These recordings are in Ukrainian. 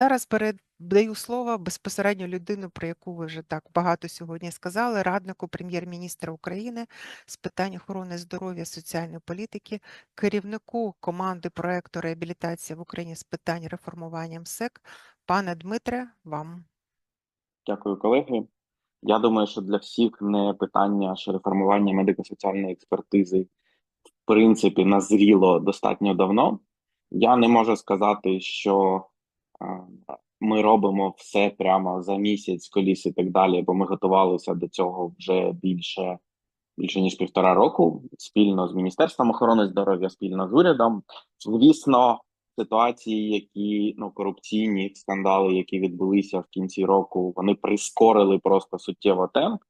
Зараз передаю слово безпосередньо людину, про яку ви вже так багато сьогодні сказали, раднику прем'єр-міністра України з питань охорони здоров'я, соціальної політики, керівнику команди проекту реабілітація в Україні з питань реформування МСЕК. Пане Дмитре, вам. Дякую, колеги. Я думаю, що для всіх не питання що реформування медико-соціальної експертизи в принципі назріло достатньо давно. Я не можу сказати, що ми робимо все прямо за місяць, коліс і так далі, бо ми готувалися до цього вже більше більше ніж півтора року, спільно з Міністерством охорони здоров'я, спільно з урядом. Звісно, ситуації, які ну корупційні скандали, які відбулися в кінці року, вони прискорили просто суттєво темп.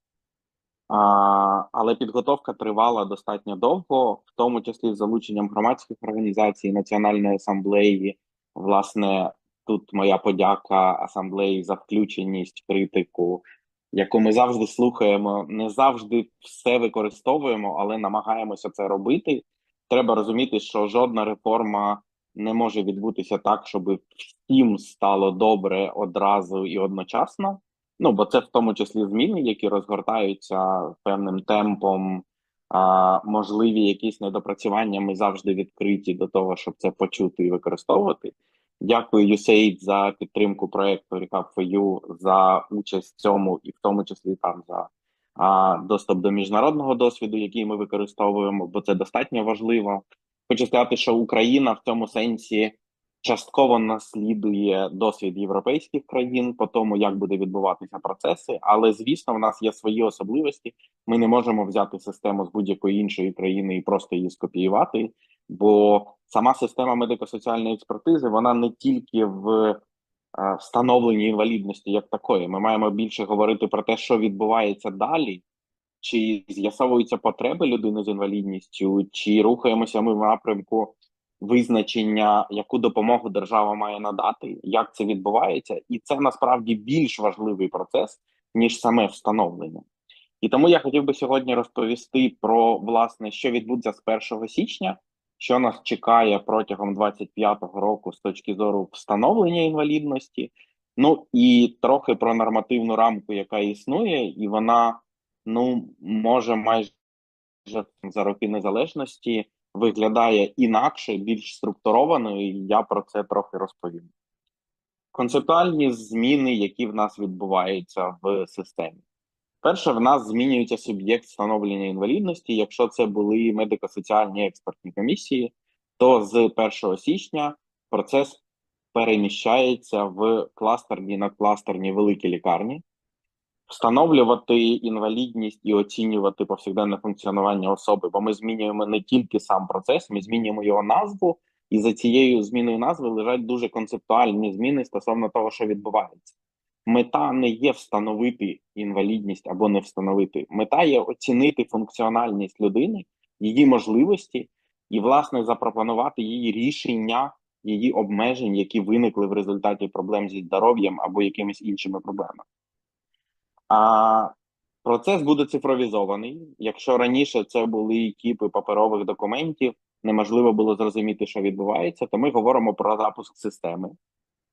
А, Але підготовка тривала достатньо довго, в тому числі з залученням громадських організацій, національної асамблеї. Власне, тут моя подяка асамблеї за включеність, критику, яку ми завжди слухаємо. Не завжди все використовуємо, але намагаємося це робити. Треба розуміти, що жодна реформа не може відбутися так, щоб всім стало добре одразу і одночасно. Ну бо це в тому числі зміни, які розгортаються певним темпом. А, Можливі якісь недопрацювання. Ми завжди відкриті до того, щоб це почути і використовувати. Дякую USAID за підтримку проекту Recap4U, за участь в цьому, і в тому числі там за а, доступ до міжнародного досвіду, який ми використовуємо, бо це достатньо важливо. Хочу сказати, що Україна в цьому сенсі частково наслідує досвід європейських країн по тому, як буде відбуватися процеси. Але звісно, в нас є свої особливості. Ми не можемо взяти систему з будь-якої іншої країни і просто її скопіювати. Бо сама система медико-соціальної експертизи вона не тільки в е, встановленні інвалідності як такої. Ми маємо більше говорити про те, що відбувається далі, чи з'ясовуються потреби людини з інвалідністю, чи рухаємося ми в напрямку визначення, яку допомогу держава має надати, як це відбувається, і це насправді більш важливий процес ніж саме встановлення. І тому я хотів би сьогодні розповісти про власне, що відбудеться з 1 січня, що нас чекає протягом 25-го року з точки зору встановлення інвалідності. Ну і трохи про нормативну рамку, яка існує, і вона ну може майже за роки незалежності виглядає інакше, більш структурованою, і я про це трохи розповім. Концептуальні зміни, які в нас відбуваються в системі. Перше, в нас змінюється суб'єкт встановлення інвалідності. Якщо це були медико-соціальні експертні комісії, то з 1 січня процес переміщається в кластерні надкластерні великі лікарні, встановлювати інвалідність і оцінювати повсякденне функціонування особи, бо ми змінюємо не тільки сам процес, ми змінюємо його назву, і за цією зміною назви лежать дуже концептуальні зміни стосовно того, що відбувається. Мета не є встановити інвалідність або не встановити. Мета є оцінити функціональність людини, її можливості, і, власне, запропонувати її рішення, її обмежень, які виникли в результаті проблем зі здоров'ям або якимись іншими проблемами. А процес буде цифровізований. Якщо раніше це були кіпи паперових документів, неможливо було зрозуміти, що відбувається, то ми говоримо про запуск системи.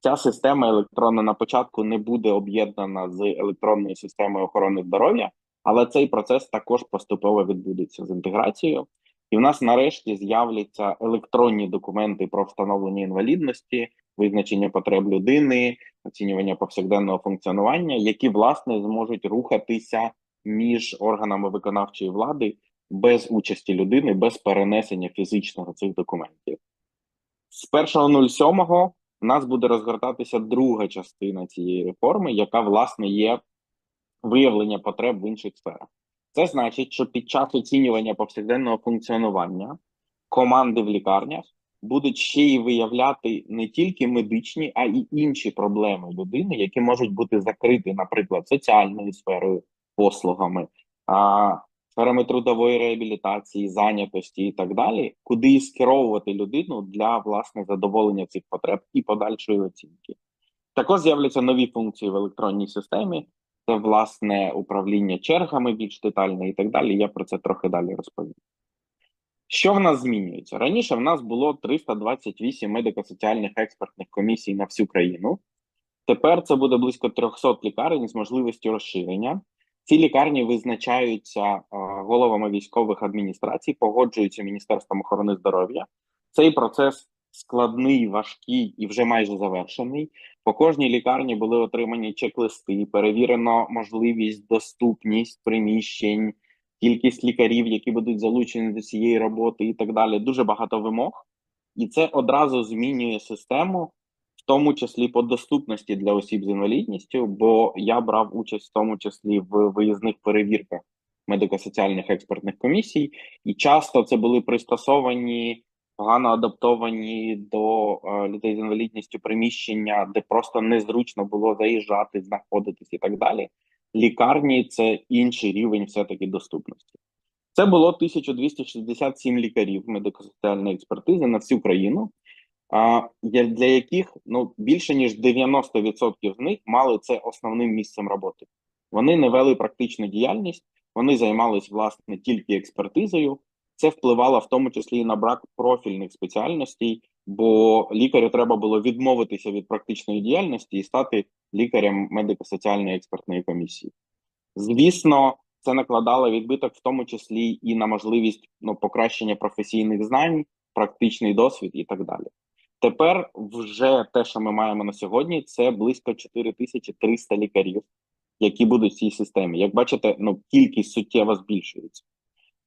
Ця система електронна на початку не буде об'єднана з електронною системою охорони здоров'я, але цей процес також поступово відбудеться з інтеграцією. І в нас нарешті з'являться електронні документи про встановлення інвалідності, визначення потреб людини, оцінювання повсякденного функціонування, які власне зможуть рухатися між органами виконавчої влади без участі людини, без перенесення фізичного цих документів. З 1.07 у нас буде розгортатися друга частина цієї реформи, яка власне є виявлення потреб в інших сферах. Це значить, що під час оцінювання повсякденного функціонування команди в лікарнях будуть ще й виявляти не тільки медичні, а й інші проблеми людини, які можуть бути закриті, наприклад, соціальною сферою, послугами, а сферами трудової реабілітації, зайнятості і так далі, куди скеровувати людину для власне задоволення цих потреб і подальшої оцінки. Також з'являться нові функції в електронній системі. Це власне управління чергами більш детальне і так далі. Я про це трохи далі розповім. Що в нас змінюється? Раніше в нас було 328 медико-соціальних експертних комісій на всю країну. Тепер це буде близько 300 лікарень з можливістю розширення. Ці лікарні визначаються е, головами військових адміністрацій, погоджуються Міністерством охорони здоров'я. Цей процес складний, важкий і вже майже завершений. По кожній лікарні були отримані чек-листи, перевірено можливість, доступність приміщень, кількість лікарів, які будуть залучені до цієї роботи, і так далі. Дуже багато вимог, і це одразу змінює систему тому числі по доступності для осіб з інвалідністю, бо я брав участь в тому числі в виїзних перевірках медико-соціальних експертних комісій, і часто це були пристосовані, погано адаптовані до е, людей з інвалідністю приміщення, де просто незручно було заїжджати, знаходитись і так далі. Лікарні це інший рівень все-таки доступності. Це було 1267 лікарів медико-соціальної експертизи на всю країну для яких ну більше ніж 90% з них мали це основним місцем роботи. Вони не вели практичну діяльність, вони займались власне тільки експертизою. Це впливало в тому числі і на брак профільних спеціальностей, бо лікарю треба було відмовитися від практичної діяльності і стати лікарем медико-соціальної експертної комісії. Звісно, це накладало відбиток в тому числі і на можливість ну, покращення професійних знань, практичний досвід і так далі. Тепер вже те, що ми маємо на сьогодні, це близько 4300 лікарів, які будуть в цій системі. Як бачите, ну кількість суттєво збільшується.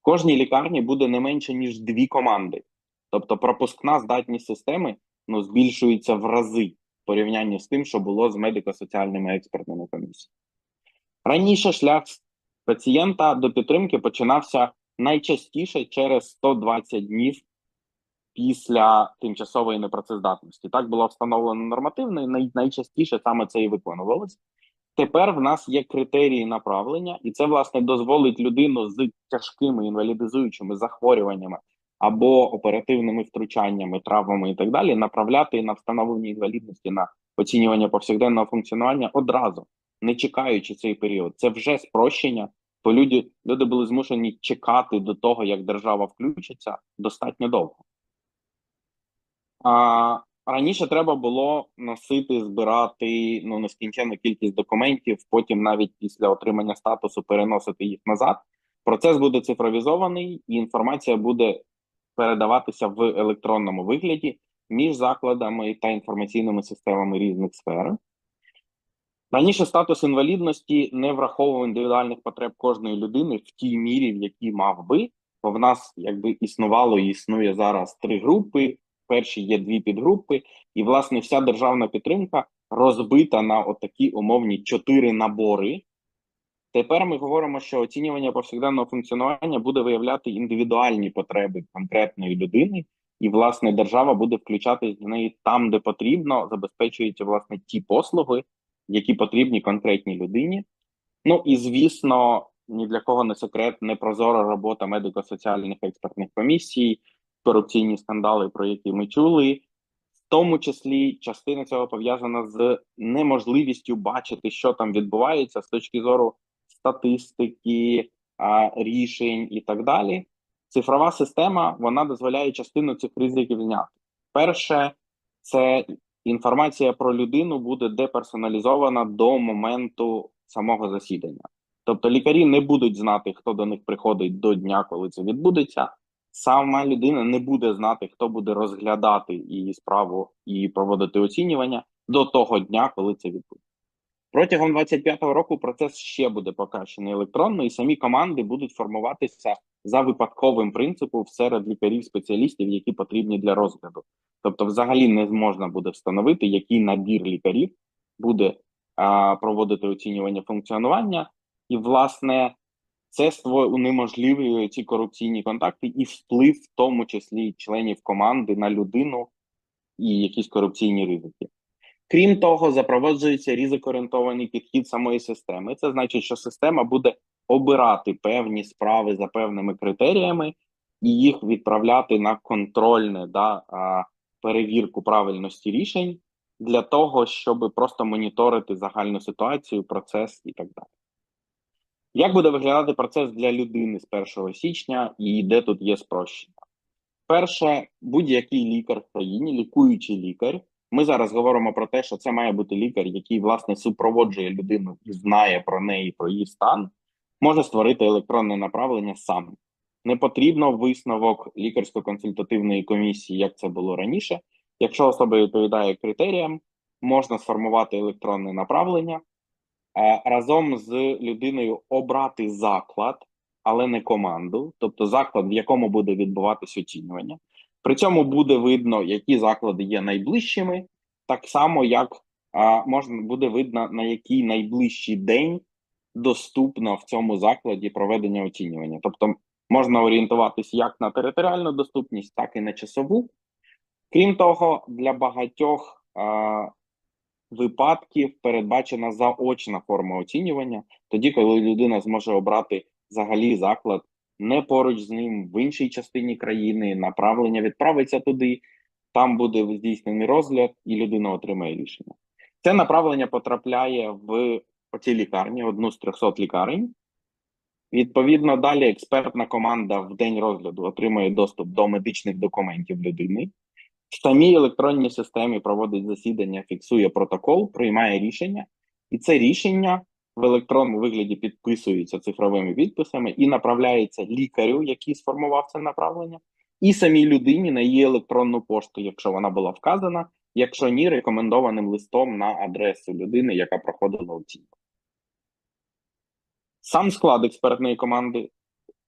В кожній лікарні буде не менше ніж дві команди, тобто пропускна здатність системи ну збільшується в рази в порівнянні з тим, що було з медико-соціальними експертними комісіями. Раніше шлях пацієнта до підтримки починався найчастіше через 120 днів після тимчасової непрацездатності. Так було встановлено нормативно, і най- найчастіше саме це і виконувалось. Тепер в нас є критерії направлення, і це власне дозволить людину з тяжкими інвалідизуючими захворюваннями або оперативними втручаннями, травмами і так далі, направляти на встановлення інвалідності на оцінювання повсякденного функціонування одразу, не чекаючи цей період. Це вже спрощення, бо люди, люди були змушені чекати до того, як держава включиться достатньо довго. А, раніше треба було носити, збирати ну нескінченну кількість документів, потім навіть після отримання статусу переносити їх назад. Процес буде цифровізований, і інформація буде передаватися в електронному вигляді між закладами та інформаційними системами різних сфер. Раніше статус інвалідності не враховував індивідуальних потреб кожної людини в тій мірі, в якій мав би. Бо в нас якби існувало і існує зараз три групи. Перші є дві підгрупи, і власне вся державна підтримка розбита на отакі умовні чотири набори. Тепер ми говоримо, що оцінювання повсякденного функціонування буде виявляти індивідуальні потреби конкретної людини, і власне держава буде включатись в неї там, де потрібно, забезпечуючи власне ті послуги, які потрібні конкретній людині. Ну і звісно, ні для кого не секрет, непрозора робота медико-соціальних експертних комісій, корупційні скандали, про які ми чули. В тому числі частина цього пов'язана з неможливістю бачити, що там відбувається з точки зору статистики, рішень і так далі. Цифрова система вона дозволяє частину цих ризиків зняти. Перше, це інформація про людину буде деперсоналізована до моменту самого засідання. Тобто лікарі не будуть знати, хто до них приходить до дня, коли це відбудеться. Сама людина не буде знати, хто буде розглядати її справу і проводити оцінювання до того дня, коли це відбудеться. Протягом 25-го року процес ще буде покращений електронно, і самі команди будуть формуватися за випадковим принципом серед лікарів-спеціалістів, які потрібні для розгляду. Тобто, взагалі не можна буде встановити, який набір лікарів буде а, проводити оцінювання функціонування, і власне це унеможливлює ці корупційні контакти і вплив, в тому числі членів команди на людину і якісь корупційні ризики. Крім того, запроваджується ризикоорієнтований підхід самої системи. Це значить, що система буде обирати певні справи за певними критеріями і їх відправляти на контрольне да, перевірку правильності рішень для того, щоб просто моніторити загальну ситуацію, процес і так далі. Як буде виглядати процес для людини з 1 січня і де тут є спрощення? Перше, будь-який лікар в країні, лікуючий лікар, Ми зараз говоримо про те, що це має бути лікар, який власне супроводжує людину і знає про неї, про її стан, може створити електронне направлення сам. Не потрібно висновок лікарсько-консультативної комісії, як це було раніше. Якщо особа відповідає критеріям, можна сформувати електронне направлення, разом з людиною обрати заклад, але не команду, тобто заклад, в якому буде відбуватись оцінювання. При цьому буде видно, які заклади є найближчими, так само як а, можна буде видно, на який найближчий день доступно в цьому закладі проведення оцінювання. Тобто можна орієнтуватись як на територіальну доступність, так і на часову. Крім того, для багатьох а, випадків передбачена заочна форма оцінювання, тоді, коли людина зможе обрати взагалі заклад не поруч з ним в іншій частині країни, направлення відправиться туди, там буде здійснений розгляд, і людина отримає рішення. Це направлення потрапляє в оці лікарні, одну з 300 лікарень. Відповідно, далі експертна команда в день розгляду отримує доступ до медичних документів людини. В самій електронній системі проводить засідання, фіксує протокол, приймає рішення, і це рішення в електронному вигляді підписується цифровими підписами і направляється лікарю, який сформував це направлення, і самій людині на її електронну пошту, якщо вона була вказана, якщо ні, рекомендованим листом на адресу людини, яка проходила оцінку. Сам склад експертної команди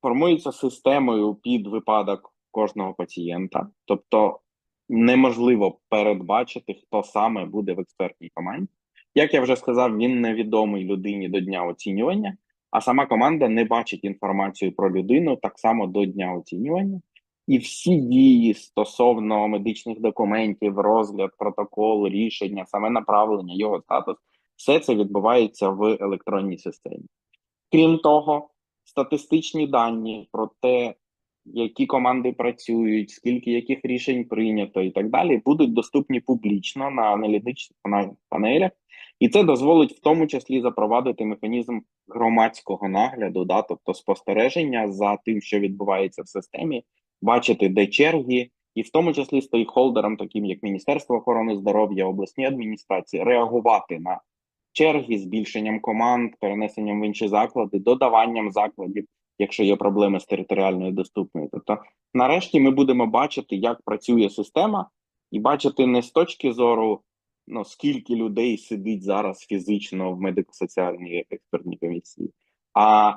формується системою під випадок кожного пацієнта, тобто неможливо передбачити, хто саме буде в експертній команді. Як я вже сказав, він невідомий людині до дня оцінювання, а сама команда не бачить інформацію про людину так само до дня оцінювання. І всі дії стосовно медичних документів, розгляд, протокол, рішення, саме направлення, його статус, все це відбувається в електронній системі. Крім того, статистичні дані про те, які команди працюють, скільки яких рішень прийнято, і так далі, будуть доступні публічно на аналітичних панелях, і це дозволить в тому числі запровадити механізм громадського нагляду, да, тобто спостереження за тим, що відбувається в системі, бачити, де черги, і в тому числі стейкхолдерам, таким як Міністерство охорони здоров'я, обласні адміністрації, реагувати на черги, збільшенням команд, перенесенням в інші заклади, додаванням закладів, якщо є проблеми з територіальною доступною. Тобто, нарешті, ми будемо бачити, як працює система, і бачити не з точки зору ну, скільки людей сидить зараз фізично в медико-соціальній експертній комісії, а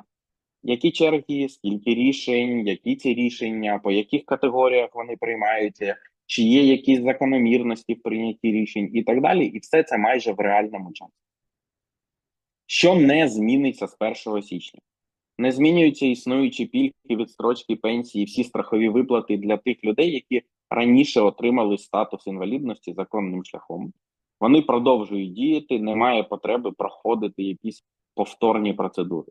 які черги, скільки рішень, які ці рішення, по яких категоріях вони приймаються, чи є якісь закономірності в прийнятті рішень і так далі, і все це майже в реальному часі. Що не зміниться з 1 січня? Не змінюються існуючі пільги, відстрочки, пенсії, всі страхові виплати для тих людей, які раніше отримали статус інвалідності законним шляхом. Вони продовжують діяти, немає потреби проходити якісь повторні процедури.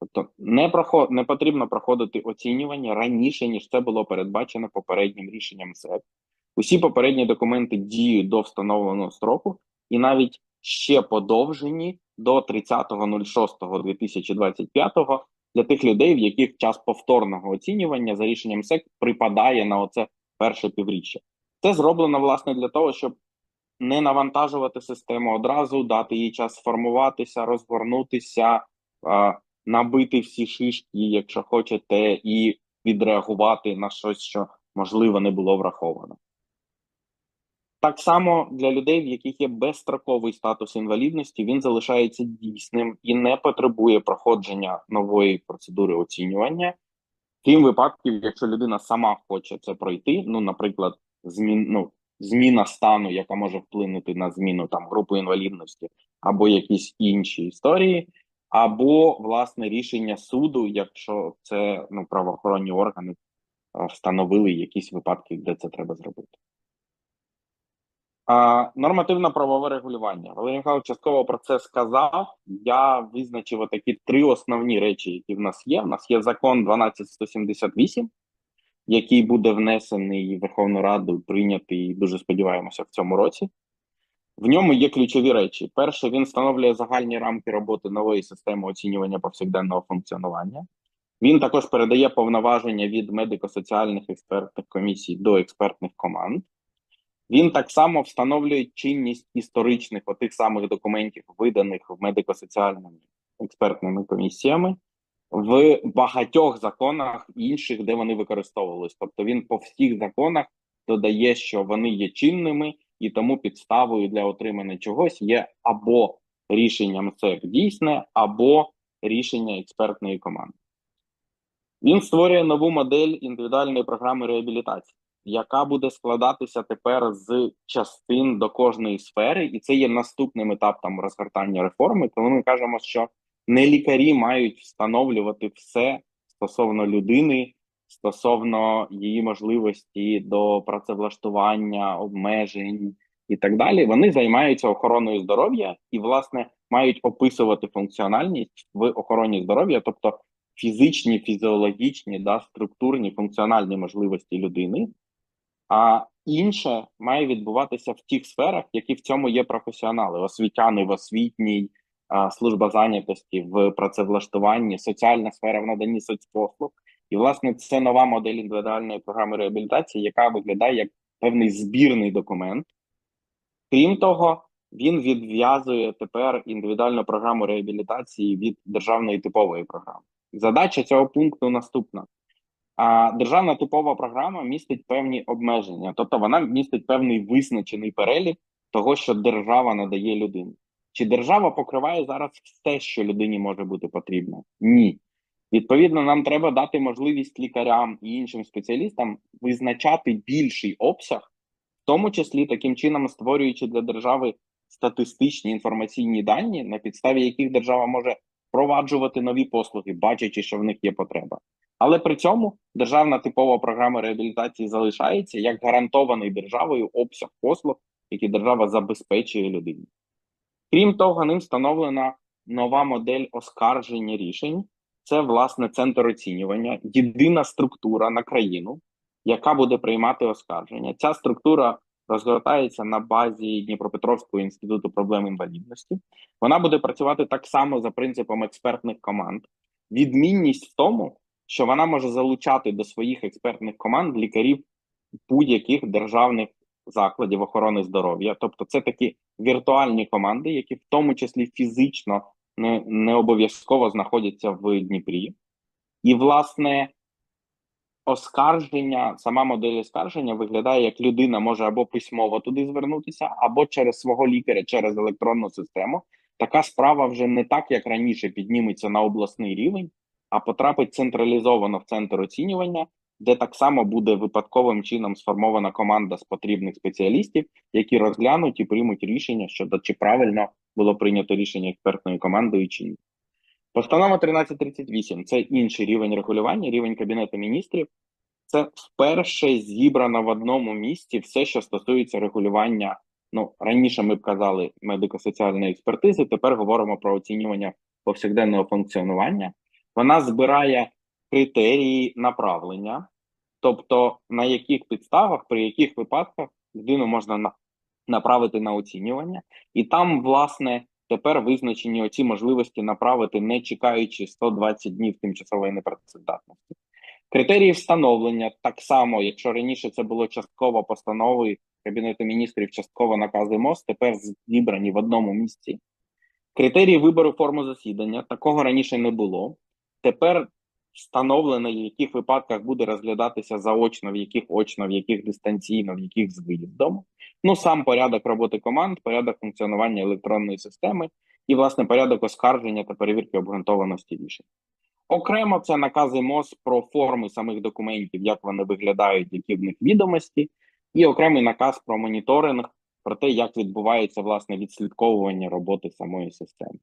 Тобто не проход... не потрібно проходити оцінювання раніше, ніж це було передбачено попереднім рішенням СЕП. Усі попередні документи діють до встановленого строку, і навіть ще подовжені до 30.06.2025 для тих людей, в яких час повторного оцінювання за рішенням СЕК припадає на оце перше півріччя. Це зроблено власне для того, щоб не навантажувати систему одразу, дати їй час сформуватися, розгорнутися, набити всі шишки, якщо хочете, і відреагувати на щось, що можливо не було враховано. Так само для людей, в яких є безстроковий статус інвалідності, він залишається дійсним і не потребує проходження нової процедури оцінювання. Крім випадків, якщо людина сама хоче це пройти, ну, наприклад, змін, ну, зміна стану, яка може вплинути на зміну там групи інвалідності, або якісь інші історії, або власне рішення суду, якщо це ну, правоохоронні органи встановили якісь випадки, де це треба зробити. Нормативно-правове регулювання. Валерій Михайлович частково про це сказав. Я визначив такі три основні речі, які в нас є. У нас є закон 12178, який буде внесений в Верховну Раду, прийнятий дуже сподіваємося в цьому році. В ньому є ключові речі. Перше, він встановлює загальні рамки роботи нової системи оцінювання повсякденного функціонування. Він також передає повноваження від медико-соціальних експертних комісій до експертних команд. Він так само встановлює чинність історичних отих самих документів, виданих медико-соціальними експертними комісіями, в багатьох законах інших, де вони використовувались. Тобто він по всіх законах додає, що вони є чинними, і тому підставою для отримання чогось є або рішення МСЕК дійсне, або рішення експертної команди. Він створює нову модель індивідуальної програми реабілітації, яка буде складатися тепер з частин до кожної сфери, і це є наступним етапом розгортання реформи, коли ми кажемо, що не лікарі мають встановлювати все стосовно людини, стосовно її можливості до працевлаштування, обмежень і так далі. Вони займаються охороною здоров'я і, власне, мають описувати функціональність в охороні здоров'я, тобто фізичні, фізіологічні, да, структурні, функціональні можливості людини. А інше має відбуватися в тих сферах, які в цьому є професіонали: освітяни в освітній, служба зайнятості в працевлаштуванні, соціальна сфера в наданні соцпослуг. І, власне, це нова модель індивідуальної програми реабілітації, яка виглядає як певний збірний документ. Крім того, він відв'язує тепер індивідуальну програму реабілітації від державної типової програми. Задача цього пункту наступна: а державна типова програма містить певні обмеження, тобто вона містить певний визначений перелік того, що держава надає людині. Чи держава покриває зараз все, що людині може бути потрібно? Ні. Відповідно, нам треба дати можливість лікарям і іншим спеціалістам визначати більший обсяг, в тому числі таким чином створюючи для держави статистичні інформаційні дані, на підставі яких держава може впроваджувати нові послуги, бачачи, що в них є потреба. Але при цьому державна типова програма реабілітації залишається як гарантований державою обсяг послуг, які держава забезпечує людині. Крім того, ним встановлена нова модель оскарження рішень. Це власне центр оцінювання, єдина структура на країну, яка буде приймати оскарження. Ця структура розгортається на базі Дніпропетровського інституту проблем інвалідності. Вона буде працювати так само за принципом експертних команд. Відмінність в тому, що вона може залучати до своїх експертних команд лікарів будь-яких державних закладів охорони здоров'я. Тобто, це такі віртуальні команди, які в тому числі фізично не, не обов'язково знаходяться в Дніпрі. І, власне, оскарження, сама модель оскарження виглядає, як людина може або письмово туди звернутися, або через свого лікаря, через електронну систему. Така справа вже не так, як раніше, підніметься на обласний рівень, а потрапить централізовано в центр оцінювання, де так само буде випадковим чином сформована команда з потрібних спеціалістів, які розглянуть і приймуть рішення щодо чи правильно було прийнято рішення експертною командою чи ні. Постанова 1338 це інший рівень регулювання, рівень Кабінету міністрів. Це вперше зібрано в одному місці все, що стосується регулювання. Ну раніше ми б казали медико-соціальної експертизи. Тепер говоримо про оцінювання повсякденного функціонування. Вона збирає критерії направлення, тобто на яких підставах, при яких випадках людину можна на направити на оцінювання, і там, власне, тепер визначені оці можливості направити, не чекаючи 120 днів тимчасової непрацездатності. Критерії встановлення так само, якщо раніше це було частково постанови Кабінету міністрів, частково накази МОЗ, тепер зібрані в одному місці. Критерії вибору форми засідання такого раніше не було. Тепер встановлено, в яких випадках буде розглядатися заочно, в яких очно, в яких дистанційно, в яких з виїздом. Ну сам порядок роботи команд, порядок функціонування електронної системи і, власне, порядок оскарження та перевірки обґрунтованості рішень. Окремо це накази МОЗ про форми самих документів, як вони виглядають, які в них відомості, і окремий наказ про моніторинг, про те, як відбувається власне відслідковування роботи самої системи.